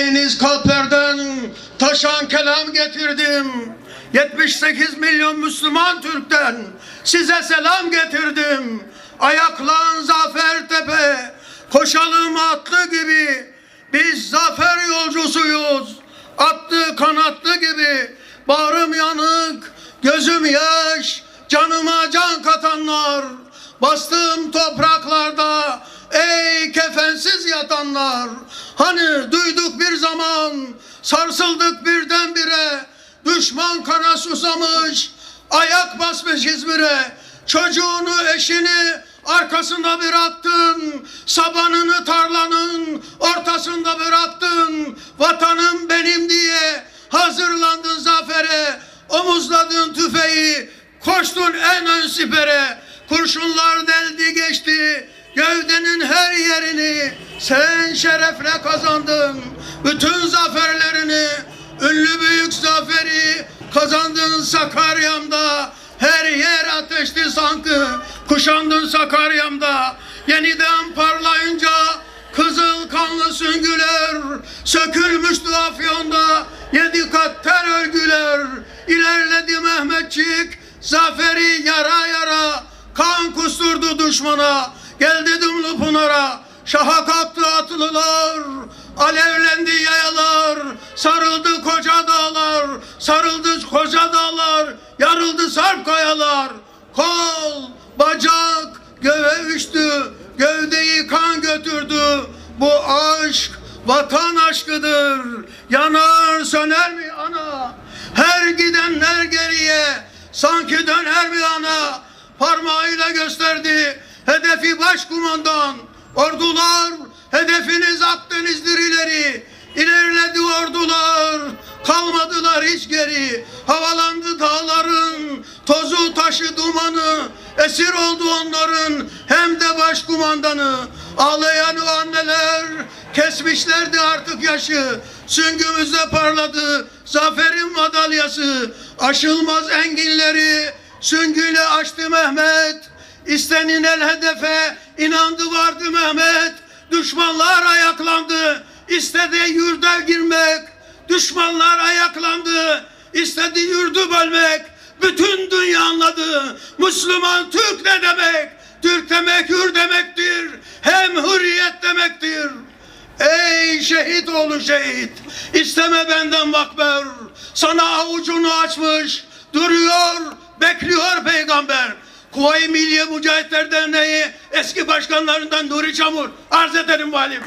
Dinleyiniz kalplerden taşan kelam getirdim. 78 milyon Müslüman Türk'ten size selam getirdim. Ayaklan zafer tepe, koşalım atlı gibi. Biz zafer yolcusuyuz. Attı kanatlı gibi. Bağrım yanık, gözüm yaş, canıma can katanlar. Bastığım topraklarda ey kefensiz yatanlar. Hani duyduk bir zaman, sarsıldık birdenbire. Düşman kana susamış, ayak basmış İzmir'e. Çocuğunu, eşini arkasında bıraktın. Sabanını tarlanın ortasında bıraktın. Vatanım benim diye hazırlandın zafere. Omuzladın tüfeği, koştun en ön sipere. Kurşunlar deldi geçti gövdenin her yerini. Sen şerefle kazandın bütün zaferlerini. Ünlü büyük zaferi kazandın Sakarya'mda. Her yer ateşti sanki kuşandın Sakarya'mda. Yeniden parlayınca kızıl kanlı süngüler sökülmüştü Afyon'da. Yedi kat ter örgüler ilerledi Mehmetçik zaferi yara yara kan kusturdu düşmana. Geldi Dumlu Pınar'a şaha kalktı atlılar. Alevlendi yayalar, sarıldı koca dağlar, sarıldı koca dağlar, yarıldı sarp kayalar. Kol, bacak, göğe uçtu, gövdeyi kan götürdü. Bu aşk vatan aşkıdır. Yanar söner mi ana? Her gidenler geriye, sanki döner mi ana? Parmağıyla gösterdi, hedefi başkumandan. Ordular, hedefiniz Akdeniz'dir ileri. İlerledi ordular, kalmadılar hiç geri. Havalandı dağların, tozu taşı dumanı. Esir oldu onların, hem de başkumandanı. Ağlayan o anneler, kesmişlerdi artık yaşı. Süngümüzde parladı, zaferin madalyası. Aşılmaz enginleri, süngüyle açtı Mehmet. İstenilen hedefe inandı vardı Mehmet. Düşmanlar ayaklandı. İstedi yurda girmek. Düşmanlar ayaklandı. İstedi yurdu bölmek. Bütün dünya anladı. Müslüman Türk ne demek? Türk demek hür demektir. Hem hürriyet demektir. Ey şehit oğlu şehit. İsteme benden makber. Sana avucunu açmış. Duruyor, bekliyor peygamber. Kuvayi Milliye Mücahitler Derneği eski başkanlarından Nuri Çamur arz ederim valim.